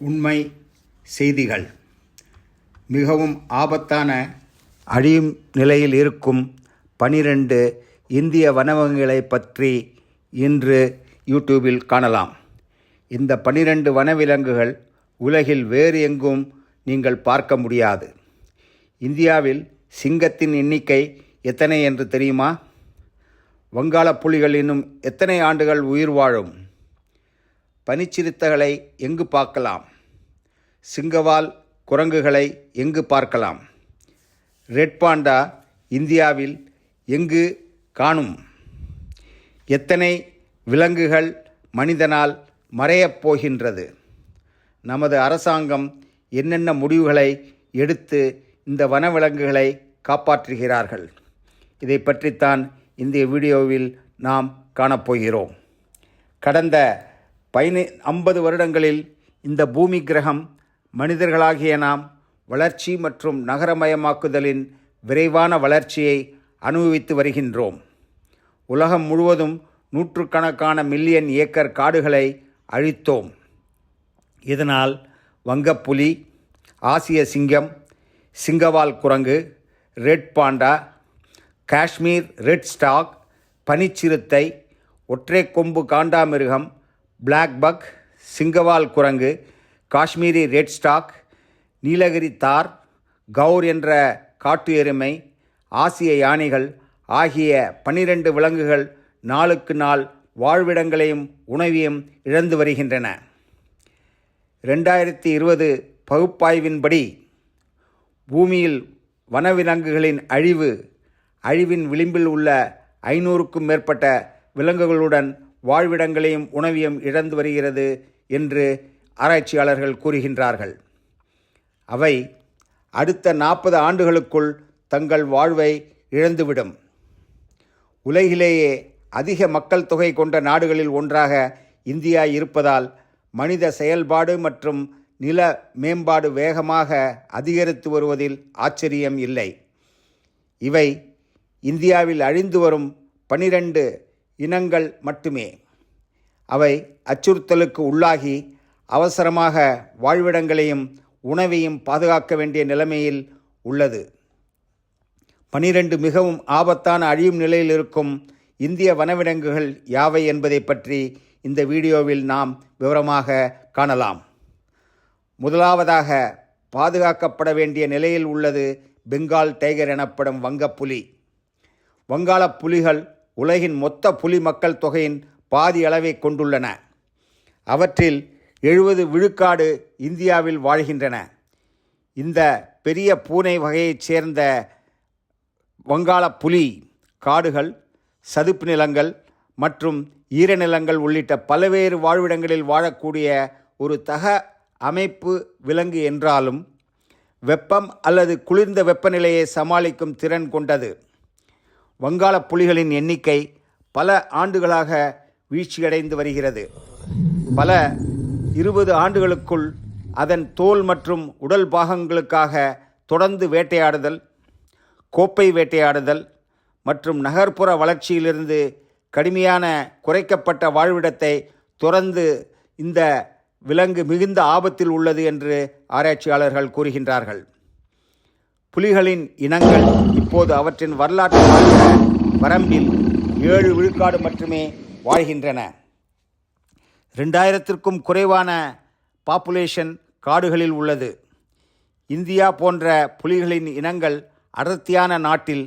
உண்மை செய்திகள். மிகவும் ஆபத்தான அழியும் நிலையில் இருக்கும் பனிரெண்டு இந்திய வனவங்களை பற்றி இன்று யூடியூபில் காணலாம். இந்த பனிரெண்டு வனவிலங்குகள் உலகில் வேறு எங்கும் நீங்கள் பார்க்க முடியாது. இந்தியாவில் சிங்கத்தின் எண்ணிக்கை எத்தனை என்று தெரியுமா? வங்காளப் புலிகள் இன்னும் எத்தனை ஆண்டுகள் உயிர் வாழும்? பனிச்சிறுத்தைகளை எங்கு பார்க்கலாம்? சிங்கவால் குரங்குகளை எங்கு பார்க்கலாம்? ரெட் பாண்டா இந்தியாவில் எங்கு காணும்? எத்தனை விலங்குகள் மனிதனால் மறையப் போகின்றது? நமது அரசாங்கம் என்னென்ன முடிவுகளை எடுத்து இந்த வனவிலங்குகளை காப்பாற்றுகிறார்கள்? இதை பற்றித்தான் இந்த வீடியோவில் நாம் காணப்போகிறோம். கடந்த பதினை ஐம்பது வருடங்களில் இந்த பூமி கிரகம் மனிதர்களாகிய நாம் வளர்ச்சி மற்றும் நகரமயமாக்குதலின் விரைவான வளர்ச்சியை அனுபவித்து வருகின்றோம். உலகம் முழுவதும் நூற்றுக்கணக்கான மில்லியன் ஏக்கர் காடுகளை அழித்தோம். இதனால் வங்கப்புலி ஆசிய சிங்கம் சிங்கவால் குரங்கு red panda Kashmir red stag பனிச்சிறுத்தை ஒற்றை கொம்பு காண்டாமிருகம் பிளாக் பக் சிங்கவால் குரங்கு காஷ்மீரி ரெட் ஸ்டாக் நீலகிரி தார் கௌர் என்ற காட்டு எருமை ஆசிய யானைகள் ஆகிய பனிரெண்டு விலங்குகள் நாளுக்கு நாள் வாழ்விடங்களையும் உணவையும் இழந்து வருகின்றன. ரெண்டாயிரத்தி இருபது பகுப்பாய்வின்படி பூமியில் வனவிலங்குகளின் அழிவு அழிவின் விளிம்பில் உள்ள ஐநூறுக்கும் மேற்பட்ட விலங்குகளுடன் வாழ்விடங்களையும் உணவையும் இழந்து வருகிறது என்று ஆராய்ச்சியாளர்கள் கூறுகின்றார்கள். அவை அடுத்த நாற்பது ஆண்டுகளுக்குள் தங்கள் வாழ்வை இழந்துவிடும். உலகிலேயே அதிக மக்கள் தொகை கொண்ட நாடுகளில் ஒன்றாக இந்தியா இருப்பதால் மனித செயல்பாடு மற்றும் நில மேம்பாடு வேகமாக அதிகரித்து வருவதில் ஆச்சரியம் இல்லை. இவை இந்தியாவில் அழிந்து வரும் பனிரெண்டு இனங்கள் மட்டுமே. அவை அச்சுறுத்தலுக்கு உள்ளாகி அவசரமாக வாழ்விடங்களையும் உணவையும் பாதுகாக்க வேண்டிய நிலைமையில் உள்ளது. பனிரெண்டு மிகவும் ஆபத்தான அழியும் நிலையில் இருக்கும் இந்திய வனவிலங்குகள் யாவை என்பதை பற்றி இந்த வீடியோவில் நாம் விவரமாக காணலாம். முதலாவதாக பாதுகாக்கப்பட வேண்டிய நிலையில் உள்ளது பெங்கால் டைகர் எனப்படும் வங்கப்புலி. வங்காளப் புலிகள் உலகின் மொத்த புலி மக்கள் தொகையின் பாதி அளவை கொண்டுள்ளன. அவற்றில் எழுபது விழுக்காடு இந்தியாவில் வாழ்கின்றன. இந்த பெரிய பூனை வகையைச் சேர்ந்த வங்காள புலி காடுகள் சதுப்பு நிலங்கள் மற்றும் ஈரநிலங்கள் உள்ளிட்ட பல்வேறு வாழ்விடங்களில் வாழக்கூடிய ஒரு தக அமைப்பு விலங்கு என்றாலும் வெப்பம் அல்லது குளிர்ந்த வெப்பநிலையை சமாளிக்கும் திறன் கொண்டது. வங்காள புலிகளின் எண்ணிக்கை பல ஆண்டுகளாக வீழ்ச்சியடைந்து வருகிறது. பல இருபது ஆண்டுகளுக்குள் அதன் தோல் மற்றும் உடல் பாகங்களுக்காக தொடர்ந்து வேட்டையாடுதல் கோப்பை வேட்டையாடுதல் மற்றும் நகர்ப்புற வளர்ச்சியிலிருந்து கடுமையான குறைக்கப்பட்ட வாழ்விடத்தை துறந்து இந்த விலங்கு மிகுந்த ஆபத்தில் உள்ளது என்று ஆராய்ச்சியாளர்கள் கூறுகின்றார்கள். புலிகளின் இனங்கள் இப்போது அவற்றின் வரலாற்று வரம்பில் ஏழு விழுக்காடு மட்டுமே வாழ்கின்றன. ரெண்டாயிரத்திற்கும் குறைவான பாப்புலேஷன் காடுகளில் உள்ளது. இந்தியா போன்ற புலிகளின் இனங்கள் அடர்த்தியான நாட்டில்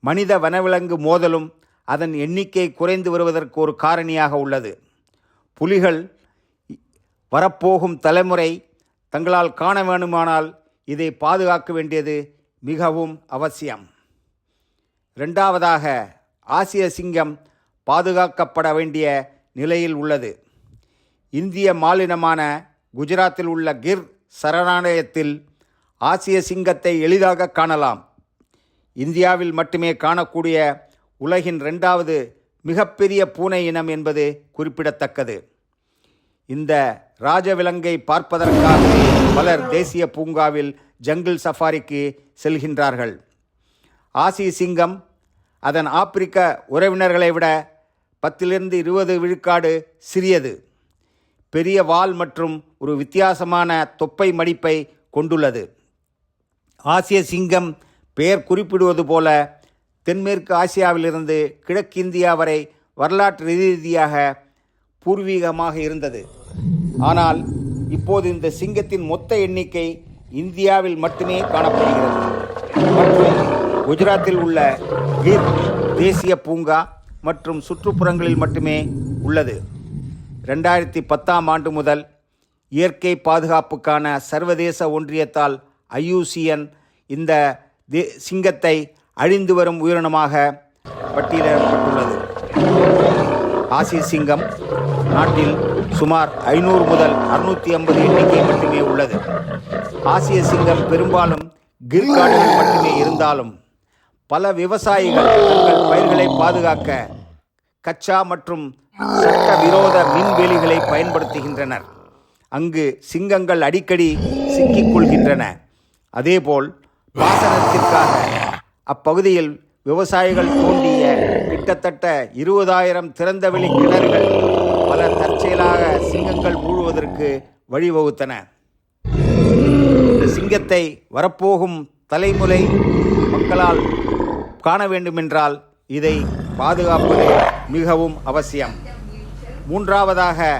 மனித வனவிலங்கு மோதலும் அதன் எண்ணிக்கை குறைந்து வருவதற்கு ஒரு காரணியாக உள்ளது. புலிகள் வரப்போகும் தலைமுறை தங்களால் காண வேணுமானால் இதை பாதுகாக்க வேண்டியது மிகவும் அவசியம். ரெண்டாவதாக ஆசிய சிங்கம் பாதுகாக்கப்பட வேண்டிய நிலையில் உள்ளது. இந்திய மாநிலமான குஜராத்தில் உள்ள கிர் சரணாலயத்தில் ஆசிய சிங்கத்தை எளிதாக காணலாம். இந்தியாவில் மட்டுமே காணக்கூடிய உலகின் ரெண்டாவது மிகப்பெரிய பூனை இனம் என்பது குறிப்பிடத்தக்கது. இந்த ராஜவிலங்கை பார்ப்பதற்காக பலர் தேசிய பூங்காவில் ஜங்கிள் சஃபாரிக்கு செல்கின்றார்கள். ஆசி சிங்கம் அதன் ஆப்பிரிக்க உறவினர்களை விட பத்திலிருந்து இருபது விழுக்காடு சிறியது. பெரிய வால் மற்றும் ஒரு வித்தியாசமான தொப்பை மடிப்பை கொண்டுள்ளது. ஆசிய சிங்கம் பெயர் குறிப்பிடுவது போல தென்மேற்கு ஆசியாவிலிருந்து கிழக்கிந்தியா வரை வரலாற்று ரீதியாக பூர்வீகமாக இருந்தது. ஆனால் இப்போது இந்த சிங்கத்தின் மொத்த எண்ணிக்கை இந்தியாவில் மட்டுமே காணப்படுகிறது. மற்றும் குஜராத்தில் உள்ள கிர் தேசிய பூங்கா மற்றும் சுற்றுப்புறங்களில் மட்டுமே உள்ளது. ரெண்டாயிரத்தி பத்தாம் ஆண்டு முதல் இயற்கை பாதுகாப்புக்கான சர்வதேச ஒன்றியத்தால் ஐயூசிஎன் இந்த தே சிங்கத்தை அழிந்து வரும் உயிரினமாக பட்டியலிடப்பட்டுள்ளது. ஆசிய சிங்கம் நாட்டில் சுமார் ஐநூறு முதல் அறுநூற்றி ஐம்பது எண்ணிக்கை மட்டுமே உள்ளது. ஆசிய சிங்கம் பெரும்பாலும் கிர் காடுகள் மட்டுமே இருந்தாலும் பல விவசாயிகள் தங்கள் பயிர்களை பாதுகாக்க கச்சா மற்றும் சட்டவிரோத மின்வேலிகளை பயன்படுத்துகின்றனர். அங்கு சிங்கங்கள் அடிக்கடி சிக்கிக் கொள்கின்றன. அதேபோல் பாசனத்திற்காக அப்பகுதியில் விவசாயிகள் தோண்டிய கிட்டத்தட்ட இருபதாயிரம் திறந்தவெளி கிணறுகள் பல தற்செயலாக சிங்கங்கள் மூழ்வதற்கு வழிவகுத்தன. இந்த சிங்கத்தை வரப்போகும் தலைமுறை மக்களால் காண வேண்டுமென்றால் இதை பாதுகாப்பது மிகவும் அவசியம். மூன்றாவதாக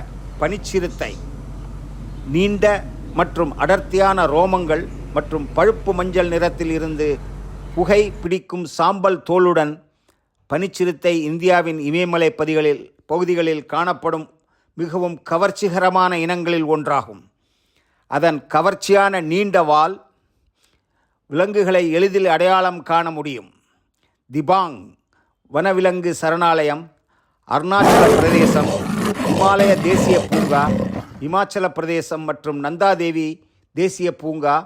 பனிச்சிறுத்தை. நீண்ட மற்றும் அடர்த்தியான ரோமங்கள் மற்றும் பழுப்பு மஞ்சள் நிறத்தில் இருந்து புகை பிடிக்கும் சாம்பல் தோலுடன் பனிச்சிறுத்தை இந்தியாவின் இமயமலை பதிகளில் பகுதிகளில் காணப்படும் மிகவும் கவர்ச்சிகரமான இனங்களில் ஒன்றாகும். அதன் கவர்ச்சியான நீண்ட வால் விலங்குகளை எளிதில் அடையாளம் காண முடியும். திபாங் வனவிலங்கு சரணாலயம் அருணாச்சல பிரதேசம் இமாலய தேசிய பூங்கா இமாச்சல பிரதேசம் மற்றும் நந்தாதேவி தேசிய பூங்கா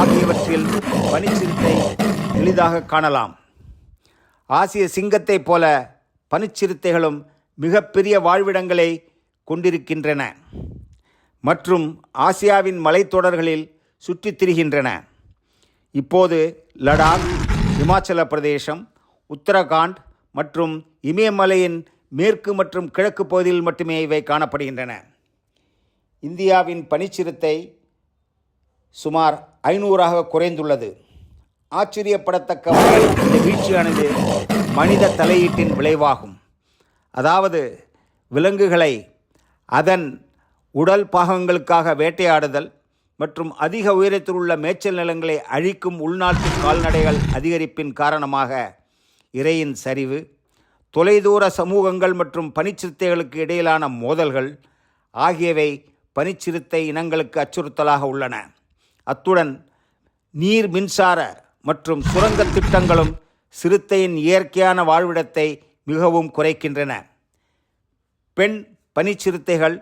ஆகியவற்றில் பனிச்சிறுத்தை எளிதாக காணலாம். ஆசிய சிங்கத்தைப் போல பனிச்சிறுத்தைகளும் மிகப்பெரிய வாழ்விடங்களை கொண்டிருக்கின்றன மற்றும் ஆசியாவின் மலைத்தொடர்களில் சுற்றித் திரிகின்றன. இப்போது லடாக் இமாச்சல பிரதேசம் உத்தரகாண்ட் மற்றும் இமயமலையின் மேற்கு மற்றும் கிழக்கு பகுதியில் மட்டுமே இவை காணப்படுகின்றன. இந்தியாவின் பனிச்சிறுத்தை சுமார் ஐநூறாக குறைந்துள்ளது. ஆச்சரியப்படத்தக்க இந்த வீழ்ச்சியானது மனித தலையீட்டின் விளைவாகும். அதாவது விலங்குகளை அதன் உடல் பாகங்களுக்காக வேட்டையாடுதல் மற்றும் அதிக உயரத்தில் உள்ள மேய்ச்சல் நிலங்களை அழிக்கும் உள்நாட்டு கால்நடைகள் அதிகரிப்பின் காரணமாக இறையின் சரிவு தொலைதூர சமூகங்கள் மற்றும் பனிச்சிறுத்தைகளுக்கு இடையிலான மோதல்கள் ஆகியவை பனிச்சிறுத்தை இனங்களுக்கு அச்சுறுத்தலாக உள்ளன. அத்துடன் நீர் மின்சார மற்றும் சுரங்க திட்டங்களும் சிறுத்தையின் இயற்கையான வாழ்விடத்தை மிகவும் குறைக்கின்றன. பெண் பனிச்சிறுத்தைகள்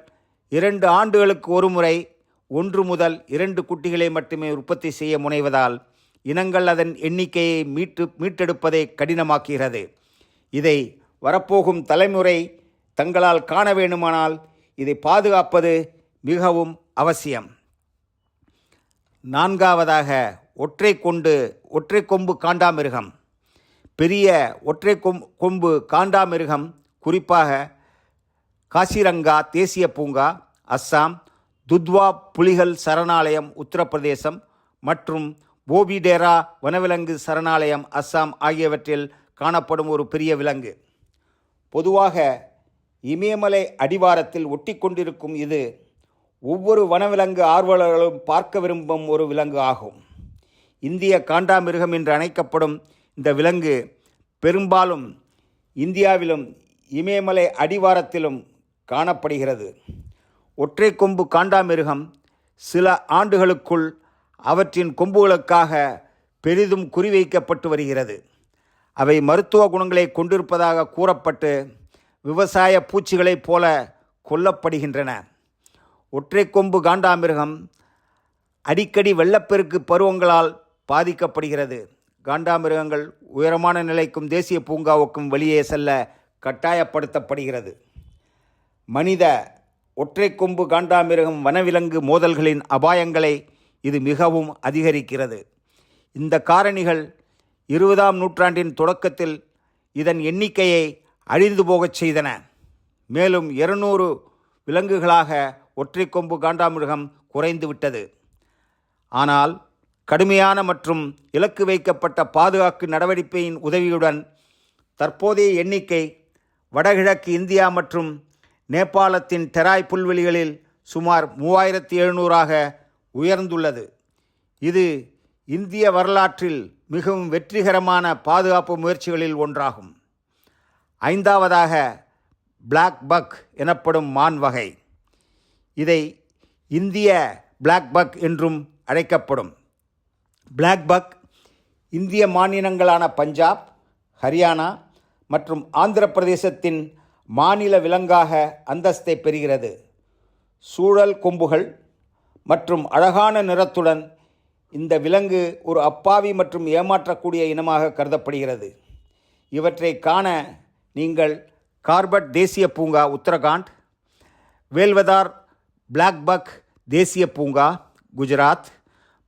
இரண்டு ஆண்டுகளுக்கு ஒருமுறை ஒன்று முதல் இரண்டு குட்டிகளை மட்டுமே உற்பத்தி செய்ய முனைவதால் இனங்கள் அதன் எண்ணிக்கையை மீட்டு மீட்டெடுப்பதை கடினமாக்குகிறது. இதை வரப்போகும் தலைமுறை தங்களால் காண வேண்டுமானால் இதை பாதுகாப்பது மிகவும் அவசியம். நான்காவதாக ஒற்றை கொண்டு ஒற்றை கொம்பு காண்டாமிருகம். பெரிய ஒற்றை கொம் கொம்பு காண்டாமிருகம் குறிப்பாக காசிரங்கா தேசிய பூங்கா அஸ்ஸாம் துத்வா புலிகள் சரணாலயம் உத்தரப்பிரதேசம் மற்றும் போபிடேரா வனவிலங்கு சரணாலயம் அஸ்ஸாம் ஆகியவற்றில் காணப்படும் ஒரு பெரிய விலங்கு. பொதுவாக இமயமலை அடிவாரத்தில் ஒட்டி கொண்டிருக்கும் இது ஒவ்வொரு வனவிலங்கு ஆர்வலர்களும் பார்க்க விரும்பும் ஒரு விலங்கு ஆகும். இந்திய காண்டாமிருகம் என்று அழைக்கப்படும் இந்த விலங்கு பெரும்பாலும் இந்தியாவிலும் இமயமலை அடிவாரத்திலும் காணப்படுகிறது. ஒற்றை கொம்பு காண்டாமிருகம் சில ஆண்டுகளுக்குள் அவற்றின் கொம்புகளுக்காக பெரிதும் குறிவைக்கப்பட்டு வருகிறது. அவை மருத்துவ குணங்களை கொண்டிருப்பதாக கூறப்பட்டு விவசாய பூச்சிகளைப் போல கொல்லப்படுகின்றன. ஒற்றை கொம்பு காண்டாமிருகம் அடிக்கடி வெள்ளப்பெருக்கு பருவங்களால் பாதிக்கப்படுகிறது. காண்டாமிருகங்கள் உயரமான நிலைக்கும் தேசிய பூங்காவுக்கும் வெளியே செல்ல கட்டாயப்படுத்தப்படுகிறது. மனித ஒற்றை கொம்பு காண்டாமிருகம் வனவிலங்கு மோதல்களின் அபாயங்களை இது மிகவும் அதிகரிக்கிறது. இந்த காரணிகள் இருபதாம் நூற்றாண்டின் தொடக்கத்தில் இதன் எண்ணிக்கையை அழிந்து போகச் செய்தன. மேலும் இருநூறு விலங்குகளாக ஒற்றை கொம்பு காண்டாமிருகம் குறைந்துவிட்டது. ஆனால் கடுமையான மற்றும் இலக்கு வைக்கப்பட்ட பாதுகாப்பு நடவடிக்கையின் உதவியுடன் தற்போதைய எண்ணிக்கை வடகிழக்கு இந்தியா மற்றும் நேபாளத்தின் டெராய் புல்வெளிகளில் சுமார் மூவாயிரத்தி எழுநூறாக உயர்ந்துள்ளது. இது இந்திய வரலாற்றில் மிகவும் வெற்றிகரமான பாதுகாப்பு முயற்சிகளில் ஒன்றாகும். ஐந்தாவதாக பிளாக் பக் எனப்படும் மான் வகை இதை இந்திய பிளாக் பக் என்றும் அழைக்கப்படும். பிளாக் பக் இந்திய மாநிலங்களான பஞ்சாப் ஹரியானா மற்றும் ஆந்திர பிரதேசத்தின் மாநில விலங்காக அந்தஸ்தை பெறுகிறது. சூழல் கொம்புகள் மற்றும் அழகான நிறத்துடன் இந்த விலங்கு ஒரு அப்பாவி மற்றும் ஏமாற்றக்கூடிய இனமாக கருதப்படுகிறது. இவற்றை காண நீங்கள் கார்பட் தேசிய பூங்கா உத்தரகாண்ட் வேல்வதார் பிளாக் பக் தேசிய பூங்கா குஜராத்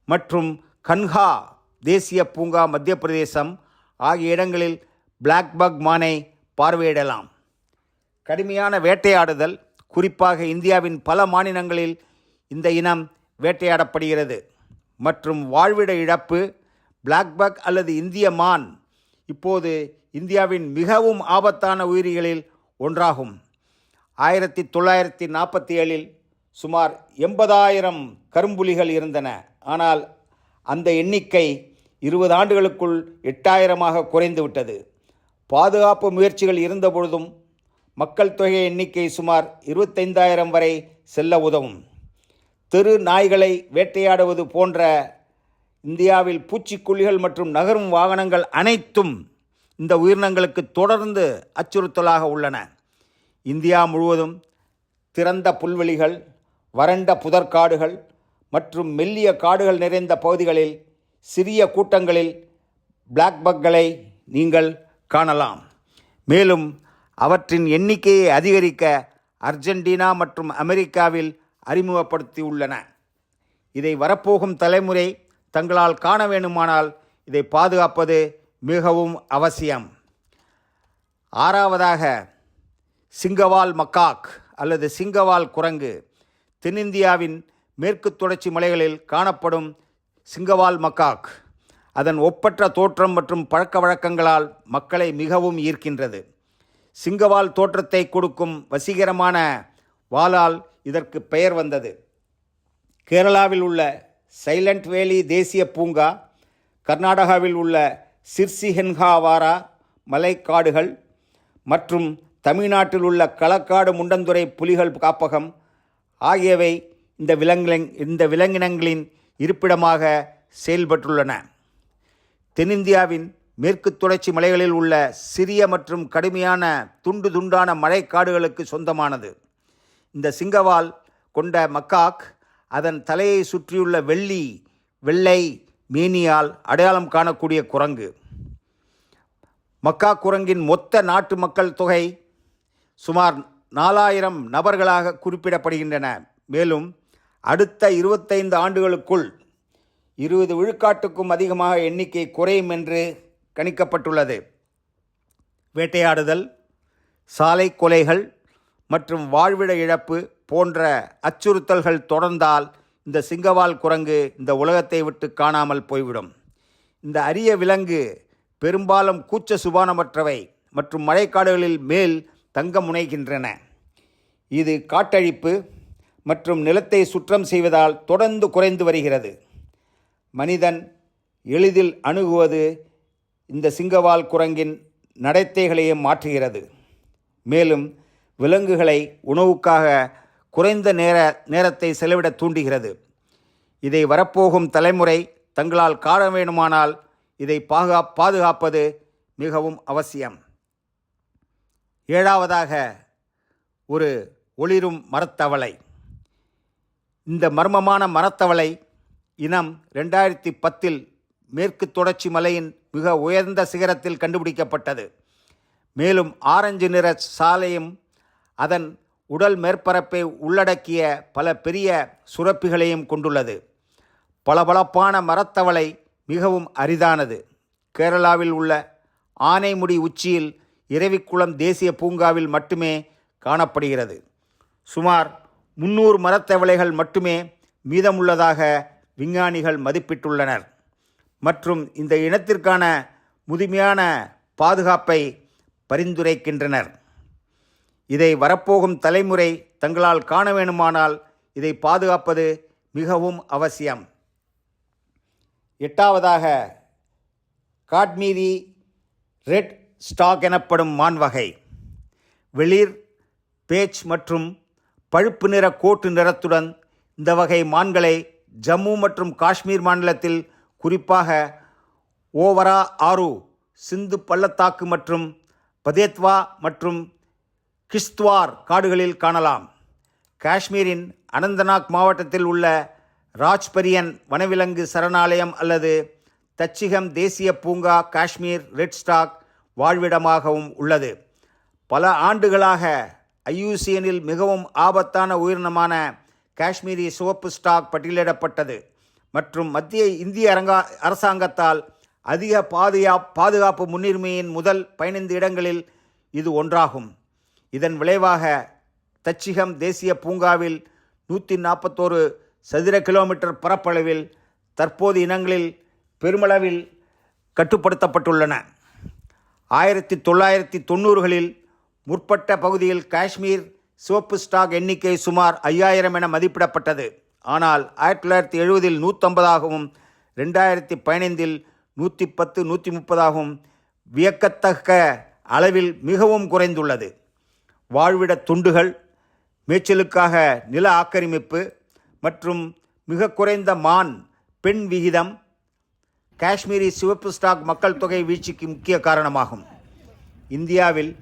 மற்றும் கன்ஹா தேசிய பூங்கா மத்திய பிரதேசம் ஆகிய இடங்களில் பிளாக்பக் மானை பார்வையிடலாம். கடுமையான வேட்டையாடுதல் குறிப்பாக இந்தியாவின் பல மாநிலங்களில் இந்த இனம் வேட்டையாடப்படுகிறது. மற்றும் வாழ்விட இழப்பு பிளாக்பக் அல்லது இந்திய மான் இப்போது இந்தியாவின் மிகவும் ஆபத்தான உயிரிகளில் ஒன்றாகும். ஆயிரத்தி தொள்ளாயிரத்தி நாற்பத்தி ஏழில் சுமார் எண்பதாயிரம் கரும்புலிகள் இருந்தன. ஆனால் அந்த எண்ணிக்கை இருபது ஆண்டுகளுக்குள் எட்டாயிரமாக குறைந்துவிட்டது பாதுகாப்பு முயற்சிகள் இருந்தபொழுதும் மக்கள் தொகை எண்ணிக்கை சுமார் இருபத்தைந்தாயிரம் வரை செல்ல உதவும். தெரு நாய்களை வேட்டையாடுவது போன்ற இந்தியாவில் பூச்சிக்கொல்லிகள் மற்றும் நகரும் வாகனங்கள் அனைத்தும் இந்த உயிரினங்களுக்கு தொடர்ந்து அச்சுறுத்தலாக உள்ளன. இந்தியா முழுவதும் திறந்த புல்வெளிகள் வறண்ட புதற்காடுகள் மற்றும் மெல்லிய காடுகள் நிறைந்த பகுதிகளில் சிறிய கூட்டங்களில் பிளாக் பக்களை நீங்கள் காணலாம். மேலும் அவற்றின் எண்ணிக்கையை அதிகரிக்க அர்ஜென்டினா மற்றும் அமெரிக்காவில் அறிமுகப்படுத்தியுள்ளன. இதை வரப்போகும் தலைமுறை தங்களால் காண வேண்டுமானால் இதை பாதுகாப்பது மிகவும் அவசியம். ஆறாவதாக சிங்கவால் மக்காக் அல்லது சிங்கவால் குரங்கு. தென்னிந்தியாவின் மேற்கு தொடர்ச்சி மலைகளில் காணப்படும் சிங்கவால் மக்காக். அதன் ஒப்பற்ற தோற்றம் மற்றும் பழக்க வழக்கங்களால் மக்களை மிகவும் ஈர்க்கின்றது. சிங்கவால் தோற்றத்தை கொடுக்கும் வசீகரமான வாளால் இதற்கு பெயர் வந்தது. கேரளாவில் உள்ள சைலண்ட் வேலி தேசிய பூங்கா கர்நாடகாவில் உள்ள சிர்சிஹென்ஹாவாரா மலைக்காடுகள் மற்றும் தமிழ்நாட்டில் உள்ள களக்காடு முண்டந்துறை புலிகள் காப்பகம் ஆகியவை இந்த விலங்கின இந்த விலங்கினங்களின் இருப்பிடமாக செயல்பட்டுள்ளன. தென்னிந்தியாவின் மேற்கு தொடர்ச்சி மலைகளில் உள்ள சிறிய மற்றும் கடுமையான துண்டு துண்டான மழைக்காடுகளுக்கு சொந்தமானது. இந்த சிங்கவால் கொண்ட மக்காக் அதன் தலையை சுற்றியுள்ள வெள்ளி வெள்ளை மேனியால் அடையாளம் காணக்கூடிய குரங்கு. மக்கா குரங்கின் மொத்த நாட்டு மக்கள் தொகை சுமார் நாலாயிரம் நபர்களாக குறிப்பிடப்படுகின்றன. மேலும் அடுத்த இருபத்தைந்து ஆண்டுகளுக்குள் இருபது விழுக்காட்டுக்கும் அதிகமாக எண்ணிக்கை குறையும் என்று கணிக்கப்பட்டுள்ளது. வேட்டையாடுதல் சாலை கொலைகள் மற்றும் வாழ்விட இழப்பு போன்ற அச்சுறுத்தல்கள் தொடர்ந்தால் இந்த சிங்கவால் குரங்கு இந்த உலகத்தை விட்டு காணாமல் போய்விடும். இந்த அரிய விலங்கு பெரும்பாலும் கூச்ச சுபானமற்றவை மற்றும் மழைக்காடுகளில் மேல் தங்க முனைகின்றன. இது காட்டழிப்பு மற்றும் நிலத்தை சுற்றம் செய்வதால் தொடர்ந்து குறைந்து வருகிறது. மனிதன் எளிதில் அணுகுவது இந்த சிங்கவால் குரங்கின் நடத்தைகளையும் மாற்றுகிறது. மேலும் விலங்குகளை உணவுக்காக குறைந்த நேர நேரத்தை செலவிட தூண்டுகிறது. இதை வரப்போகும் தலைமுறை தங்களால் காண வேண்டுமானால் இதை பாதுகா பாதுகாப்பது மிகவும் அவசியம். ஏழாவதாக ஒரு ஒளிரும் மரத்தவளை. இந்த மர்மமான மரத்தவளை இனம் ரெண்டாயிரத்தி பத்தில் மேற்கு தொடர்ச்சி மலையின் மிக உயர்ந்த சிகரத்தில் கண்டுபிடிக்கப்பட்டது. மேலும் ஆரஞ்சு நிற சாலையும் அதன் உடல் மேற்பரப்பை உள்ளடக்கிய பல பெரிய சுரப்பிகளையும் கொண்டுள்ளது. பளபளப்பான மரத்தவளை மிகவும் அரிதானது. கேரளாவில் உள்ள ஆனைமுடி உச்சியில் இரவிக்குளம் தேசிய பூங்காவில் மட்டுமே காணப்படுகிறது. சுமார் முன்னூறு மரத்தவளைகள் மட்டுமே மீதமுள்ளதாக விஞ்ஞானிகள் மதிப்பிட்டுள்ளனர். மற்றும் இந்த இனத்திற்கான முதுமையான பாதுகாப்பை பரிந்துரைக்கின்றனர். இதை வரப்போகும் தலைமுறை தங்களால் காண வேணுமானால் இதை பாதுகாப்பது மிகவும் அவசியம். எட்டாவதாக காட்மீரி ரெட் ஸ்டாக் எனப்படும் மான் வகை. வெளிர் பேச் மற்றும் பழுப்பு நிற கோட்டு நிறத்துடன் இந்த வகை மான்களை ஜம்மு மற்றும் காஷ்மீர் மாநிலத்தில் குறிப்பாக ஓவரா ஆறு சிந்து பள்ளத்தாக்கு மற்றும் பதேத்வா மற்றும் கிஷ்த்வார் காடுகளில் காணலாம். காஷ்மீரின் அனந்தநாக் மாவட்டத்தில் உள்ள ராஜ்பரியன் வனவிலங்கு சரணாலயம் அல்லது தச்சிகம் தேசிய பூங்கா காஷ்மீர் ரெட் ஸ்டாக் வாழ்விடமாகவும் உள்ளது. பல ஆண்டுகளாக ஐயூசியனில் மிகவும் ஆபத்தான உயிரினமான காஷ்மீரி சிவப்பு ஸ்டாக் பட்டியலிடப்பட்டது. மற்றும் மத்திய இந்திய அரங்கா அரசாங்கத்தால் அதிக பாதுகா பாதுகாப்பு முன்னுரிமையின் முதல் பதினைந்து இடங்களில் இது ஒன்றாகும். இதன் விளைவாக தச்சிகம் தேசிய பூங்காவில் நூற்றி நாற்பத்தோரு சதுர கிலோமீட்டர் பரப்பளவில் தற்போது இனங்களில் பெருமளவில் கட்டுப்படுத்தப்பட்டுள்ளன. ஆயிரத்தி தொள்ளாயிரத்தி தொண்ணூறுகளில் முற்பட்ட பகுதியில் காஷ்மீர் சிவப்பு ஸ்டாக் எண்ணிக்கை சுமார் ஐயாயிரம் என மதிப்பிடப்பட்டது. ஆனால் ஆயிரத்தி தொள்ளாயிரத்தி எழுபதில் நூற்றம்பதாகவும் ரெண்டாயிரத்தி பதினைந்தில் நூற்றி பத்து நூற்றி முப்பதாகவும் வியக்கத்தக்க அளவில் மிகவும் குறைந்துள்ளது. வாழ்விட துண்டுகள் மேய்ச்சலுக்காக நில ஆக்கிரமிப்பு மற்றும் மிக குறைந்த மான் பெண் விகிதம் காஷ்மீரி சிவப்பு ஸ்டாக் மக்கள் தொகை வீழ்ச்சிக்கு முக்கிய காரணமாகும். இந்தியாவில்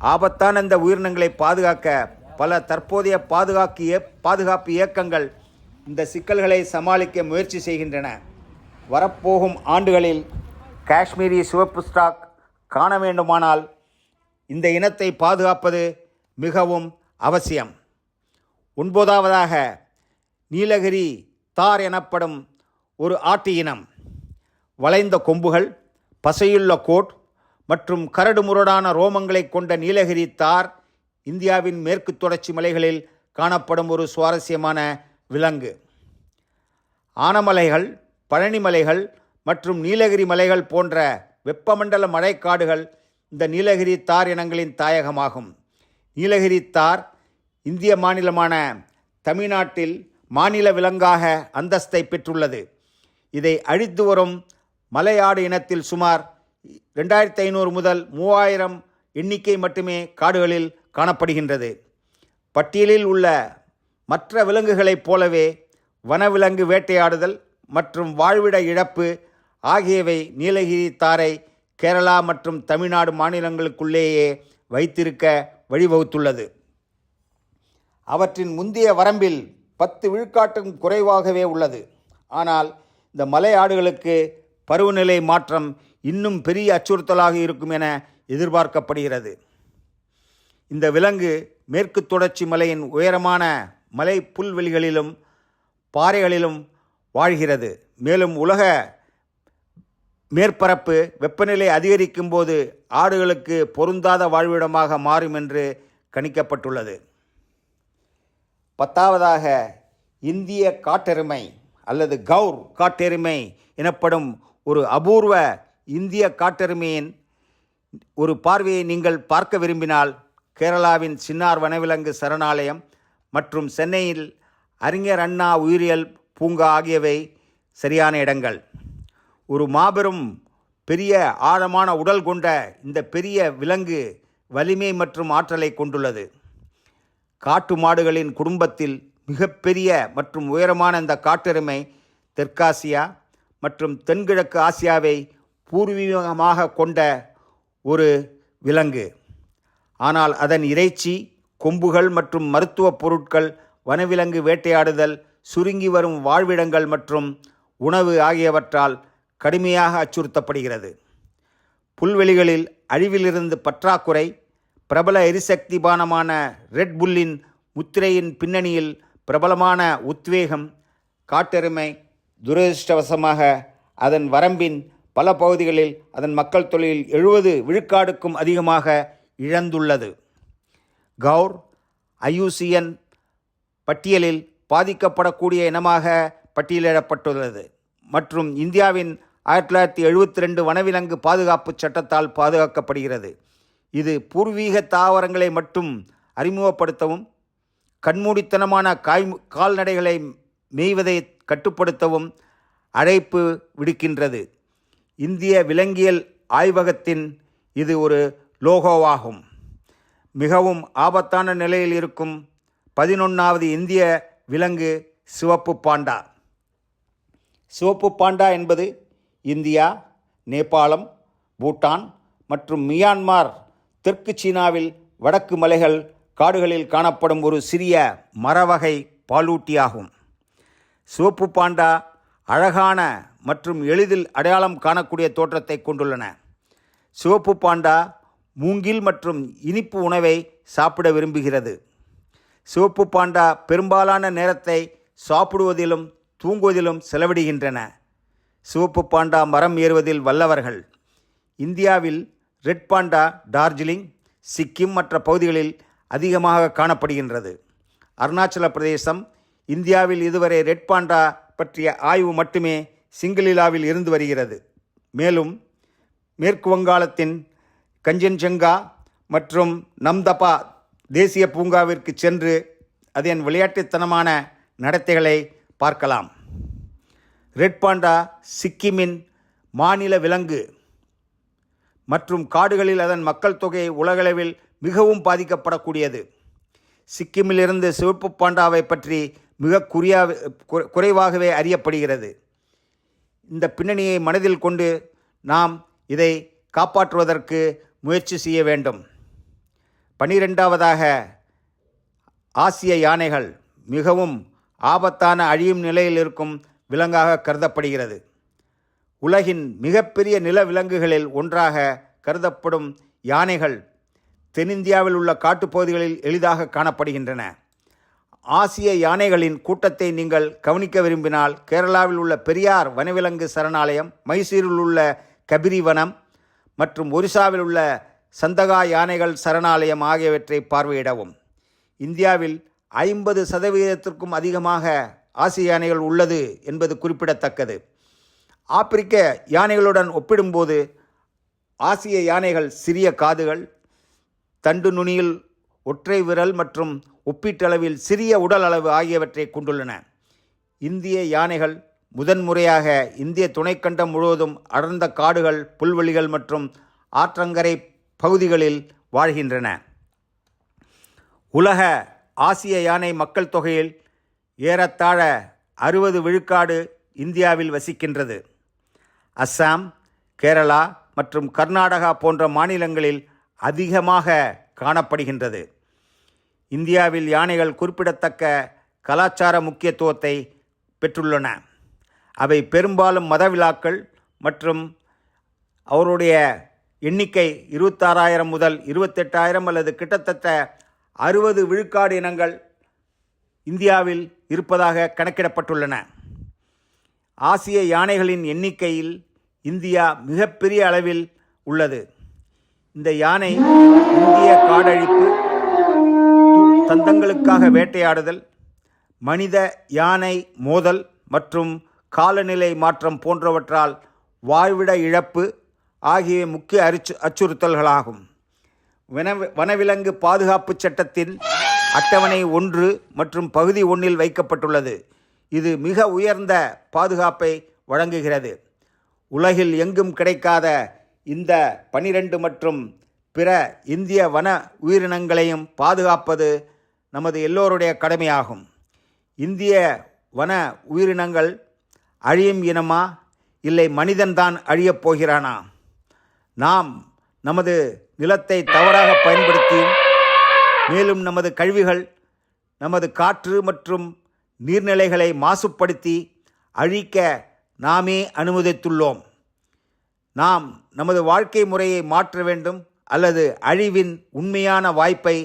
ஆபத்தான இந்த உயிரினங்களை பாதுகாக்க பல தற்போதைய பாதுகாப்பு பாதுகாப்பு இயக்கங்கள் இந்த சிக்கல்களை சமாளிக்க முயற்சி செய்கின்றன. வரப்போகும் ஆண்டுகளில் காஷ்மீரி சிவப்பு ஸ்டாக் காண வேண்டுமானால் இந்த இனத்தை பாதுகாப்பது மிகவும் அவசியம். ஒன்பதாவதாக நீலகிரி தார் எனப்படும் ஒரு ஆட்டு இனம். வளைந்த கொம்புகள் பசையுள்ள கோட் மற்றும் கரடுமுரடான ரோமங்களை கொண்ட நீலகிரி தார் இந்தியாவின் மேற்கு தொடர்ச்சி மலைகளில் காணப்படும் ஒரு சுவாரஸ்யமான விலங்கு. ஆனமலைகள் பழனிமலைகள் மற்றும் நீலகிரி மலைகள் போன்ற வெப்பமண்டல மழைக்காடுகள் இந்த நீலகிரி தார் இனங்களின் தாயகமாகும். நீலகிரி தார் இந்திய மாநிலமான தமிழ்நாட்டில் மாநில விலங்காக அந்தஸ்தை பெற்றுள்ளது. இதை அழித்து வரும் மலையாடு இனத்தில் சுமார் ரெண்டாயிரத்தி ஐநூறு முதல் மூவாயிரம் எண்ணிக்கை மட்டுமே காடுகளில் காணப்படுகின்றது. பட்டியலில் உள்ள மற்ற விலங்குகளைப் போலவே வனவிலங்கு வேட்டையாடுதல் மற்றும் வாழ்விட இழப்பு ஆகியவை நீலகிரி தாரை கேரளா மற்றும் தமிழ்நாடு மாநிலங்களுக்குள்ளேயே வைத்திருக்க வழிவகுத்துள்ளது. அவற்றின் முந்தைய வரம்பில் பத்து விழுக்காட்டும் குறைவாகவே உள்ளது. ஆனால் இந்த மலை ஆடுகளுக்கு பருவநிலை மாற்றம் இன்னும் பெரிய அச்சுறுத்தலாக இருக்கும் என எதிர்பார்க்கப்படுகிறது. இந்த விலங்கு மேற்கு தொடர்ச்சி மலையின் உயரமான மலை புல்வெளிகளிலும் பாறைகளிலும் வாழ்கிறது. மேலும் உலக மேற்பரப்பு வெப்பநிலை அதிகரிக்கும் போது ஆடுகளுக்கு பொருந்தாத வாழ்விடமாக மாறும் என்று கணிக்கப்பட்டுள்ளது. பத்தாவதாக இந்திய காட்டெருமை அல்லது கௌர் காட்டெருமை எனப்படும் ஒரு அபூர்வ இந்திய காட்டெருமையின் ஒரு பார்வையை நீங்கள் பார்க்க விரும்பினால் கேரளாவின் சின்னார் வனவிலங்கு சரணாலயம் மற்றும் சென்னையில் அறிஞர் அண்ணா உயிரியல் பூங்கா ஆகியவை சரியான இடங்கள். ஒரு மாபெரும் பெரிய ஆழமான உடல் கொண்ட இந்த பெரிய விலங்கு வலிமை மற்றும் ஆற்றலை கொண்டுள்ளது. காட்டு மாடுகளின் குடும்பத்தில் மிகப்பெரிய மற்றும் உயரமான இந்த காட்டெருமை தெற்காசியா மற்றும் தென்கிழக்கு ஆசியாவை பூர்வீகமாக கொண்ட ஒரு விலங்கு. ஆனால் அதன் இறைச்சி கொம்புகள் மற்றும் மருத்துவப் பொருட்கள் வனவிலங்கு வேட்டையாடுதல் சுருங்கி வரும் வாழ்விடங்கள் மற்றும் உணவு ஆகியவற்றால் கடுமையாக அச்சுறுத்தப்படுகிறது. புல்வெளிகளில் அழிவிலிருந்து பற்றாக்குறை பிரபல எரிசக்தி பானமான ரெட் புல்லின் முத்திரையின் பின்னணியில் பிரபலமான உத்வேகம் காட்டெருமை துரதிருஷ்டவசமாக அதன் வரம்பின் பல பகுதிகளில் அதன் மக்கள் தொழில் எழுபது விழுக்காடுக்கும் அதிகமாக இழந்துள்ளது. கௌர் ஐயூசியன் பட்டியலில் பாதிக்கப்படக்கூடிய இனமாக பட்டியலிடப்பட்டுள்ளது. மற்றும் இந்தியாவின் ஆயிரத்தி தொள்ளாயிரத்தி எழுபத்தி ரெண்டு வனவிலங்கு பாதுகாப்பு சட்டத்தால் பாதுகாக்கப்படுகிறது. இது பூர்வீக தாவரங்களை மட்டும் அறிமுகப்படுத்தவும் கண்மூடித்தனமான காய் கால்நடைகளை மேய்வதை கட்டுப்படுத்தவும் அழைப்பு விடுக்கின்றது. இந்திய விலங்கியல் ஆய்வகத்தின் இது ஒரு லோகோவாகும். மிகவும் ஆபத்தான நிலையில் இருக்கும் பதினொன்றாவது இந்திய விலங்கு சிவப்பு பாண்டா. சிவப்பு பாண்டா என்பது இந்தியா நேபாளம் பூட்டான் மற்றும் மியான்மார் தெற்கு சீனாவில் வடக்கு மலைகள் காடுகளில் காணப்படும் ஒரு சிறிய மரவகை பாலூட்டியாகும். சிவப்பு பாண்டா அழகான மற்றும் எளிதில் அடையாளம் காணக்கூடிய தோற்றத்தை கொண்டுள்ளன. சிவப்பு பாண்டா மூங்கில் மற்றும் இனிப்பு உணவை சாப்பிட விரும்புகிறது. சிவப்பு பாண்டா பெரும்பாலான நேரத்தை சாப்பிடுவதிலும் தூங்குவதிலும் செலவிடுகின்றன. சிவப்பு பாண்டா மரம் ஏறுவதில் வல்லவர்கள். இந்தியாவில் ரெட் பாண்டா டார்ஜிலிங் சிக்கிம் மற்ற பகுதிகளில் அதிகமாக காணப்படுகின்றது. அருணாச்சல பிரதேசம் இந்தியாவில் இதுவரை ரெட் பாண்டா பற்றிய ஆய்வு மட்டுமே சிங்கிலிலாவில் இருந்து வருகிறது. மேலும் மேற்கு வங்காளத்தின் கஞ்சன்ஜங்கா மற்றும் நம்தபா தேசிய பூங்காவிற்கு சென்று அதன் விளையாட்டுத்தனமான நடத்தைகளை பார்க்கலாம். ரெட் பாண்டா சிக்கிமின் மாநில விலங்கு மற்றும் காடுகளில் அதன் மக்கள் தொகை உலகளவில் மிகவும் பாதிக்கப்படக்கூடியது. சிக்கிமிலிருந்து சிவப்பு பாண்டாவை பற்றி மிக குறியா குறைவாகவே அறியப்படுகிறது. இந்த பின்னணியை மனதில் கொண்டு நாம் இதை காப்பாற்றுவதற்கு முயற்சி செய்ய வேண்டும். பனிரெண்டாவதாக ஆசிய யானைகள் மிகவும் ஆபத்தான அழியும் நிலையில் இருக்கும் விலங்காக கருதப்படுகிறது. உலகின் மிகப்பெரிய நில விலங்குகளில் ஒன்றாக கருதப்படும் யானைகள் தென்னிந்தியாவில் உள்ள காட்டுப்பகுதிகளில் எளிதாக காணப்படுகின்றன. ஆசிய யானைகளின் கூட்டத்தை நீங்கள் கவனிக்க விரும்பினால் கேரளாவில் உள்ள பெரியார் வனவிலங்கு சரணாலயம் மைசூரில் உள்ள கபிரி வனம் மற்றும் ஒரிசாவில் உள்ள சந்தகா யானைகள் சரணாலயம் ஆகியவற்றை பார்வையிடவும். இந்தியாவில் ஐம்பது சதவீதத்திற்கும் அதிகமாக ஆசிய யானைகள் உள்ளது என்பது குறிப்பிடத்தக்கது. ஆப்பிரிக்க யானைகளுடன் ஒப்பிடும்போது ஆசிய யானைகள் சிறிய காதுகள் தண்டு நுனியில் ஒற்றை விரல் மற்றும் ஒப்பீட்டளவில் சிறிய உடல் அளவு ஆகியவற்றை கொண்டுள்ளன. இந்திய யானைகள் முதன்முறையாக இந்திய துணைக்கண்டம் முழுவதும் அடர்ந்த காடுகள் புல்வெளிகள் மற்றும் ஆற்றங்கரை பகுதிகளில் வாழ்கின்றன. உலக ஆசிய யானை மக்கள் தொகையில் ஏறத்தாழ அறுபது விழுக்காடு இந்தியாவில் வசிக்கின்றது. அஸ்ஸாம் கேரளா மற்றும் கர்நாடகா போன்ற மாநிலங்களில் அதிகமாக காணப்படுகின்றது. இந்தியாவில் யானைகள் குறிப்பிடத்தக்க கலாச்சார முக்கியத்துவத்தை பெற்றுள்ளன. அவை பெரும்பாலும் மத விழாக்கள் மற்றும் அவருடைய எண்ணிக்கை இருபத்தாறாயிரம் முதல் இருபத்தெட்டாயிரம் அல்லது கிட்டத்தட்ட அறுபது விழுக்காடு இனங்கள் இந்தியாவில் இருப்பதாக கணக்கிடப்பட்டுள்ளன. ஆசிய யானைகளின் எண்ணிக்கையில் இந்தியா மிகப்பெரிய அளவில் உள்ளது. இந்த யானை இந்திய காடழிப்பு தந்தங்களுக்காக வேட்டையாடுதல் மனித யானை மோதல் மற்றும் காலநிலை மாற்றம் போன்றவற்றால் வாழ்விட இழப்பு ஆகிய முக்கிய அரிச்சு அச்சுறுத்தல்களாகும். வன வனவிலங்கு பாதுகாப்பு சட்டத்தின் அட்டவணை ஒன்று மற்றும் பகுதி ஒன்றில் வைக்கப்பட்டுள்ளது. இது மிக உயர்ந்த பாதுகாப்பை வழங்குகிறது. உலகில் எங்கும் கிடைக்காத இந்த பனிரெண்டு மற்றும் பிற இந்திய வன உயிரினங்களையும் பாதுகாப்பது நமது எல்லோருடைய கடமையாகும். இந்திய வன உயிரினங்கள் அழியும் இனமா? இல்லை மனிதன்தான் அழியப் போகிறானா? நாம் நமது நிலத்தை தவறாக பயன்படுத்தியும் மேலும் நமது கழிவுகள் நமது காற்று மற்றும் நீர்நிலைகளை மாசுபடுத்தி அழிக்க நாமே அனுமதித்துள்ளோம். நாம் நமது வாழ்க்கை முறையை மாற்ற வேண்டும் அல்லது அழிவின் உண்மையான வாய்ப்பை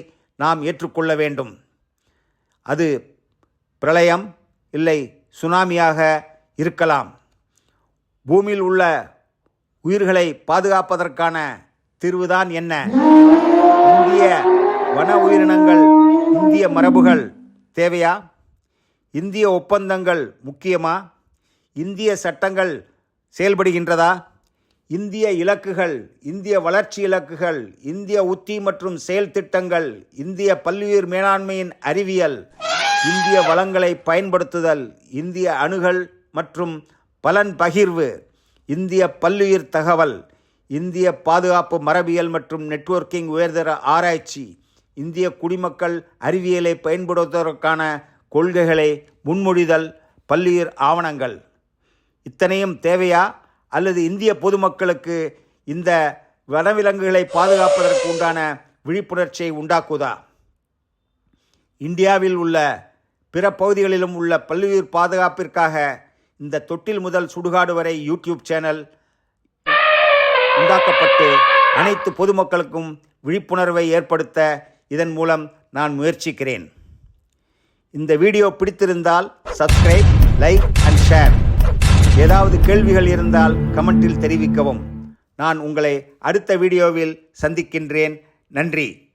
நாம் ஏற்றுக்கொள்ள வேண்டும். அது பிரளயம் இல்லை சுனாமியாக இருக்கலாம். பூமியில் உள்ள உயிர்களை பாதுகாப்பதற்கான தீர்வுதான் என்ன? இந்திய வன உயிரினங்கள் இந்திய மரபுகள் தேவையா? இந்திய ஒப்பந்தங்கள் முக்கியமா? இந்திய சட்டங்கள் செயல்படுகின்றதா? இந்திய இலக்குகள் இந்திய வளர்ச்சி இலக்குகள் இந்திய உத்தி மற்றும் செயல் திட்டங்கள் இந்திய பல்லுயிர் மேலாண்மையின் அறிவியல் இந்திய வளங்களை பயன்படுத்துதல் இந்திய அணுகல் மற்றும் பலன் பகிர்வு இந்திய பல்லுயிர் தகவல் இந்திய பாதுகாப்பு மரபியல் மற்றும் நெட்வொர்க்கிங் உயர்தர ஆராய்ச்சி இந்திய குடிமக்கள் அறிவியலை பயன்படுத்துவதற்கான கொள்கைகளை முன்மொழிதல் பல்லுயிர் ஆவணங்கள். இத்தனையும் தேவையா? அல்லது இந்திய பொதுமக்களுக்கு இந்த வனவிலங்குகளை பாதுகாப்பதற்கு உண்டான விழிப்புணர்ச்சியை உண்டாக்குதா இந்தியாவில் உள்ள பிற பகுதிகளிலும் உள்ள பல்லுயிர் பாதுகாப்பிற்காக இந்த தொட்டில் முதல் சுடுகாடு வரை யூடியூப் சேனல் உண்டாக்கப்பட்டு அனைத்து பொதுமக்களுக்கும் விழிப்புணர்வை ஏற்படுத்த இதன் மூலம் நான் முயற்சிக்கிறேன். இந்த வீடியோ பிடித்திருந்தால் சப்ஸ்கிரைப் லைக் அண்ட் ஷேர். ஏதாவது கேள்விகள் இருந்தால் கமெண்டில் தெரிவிக்கவும். நான் உங்களை அடுத்த வீடியோவில் சந்திக்கின்றேன். நன்றி.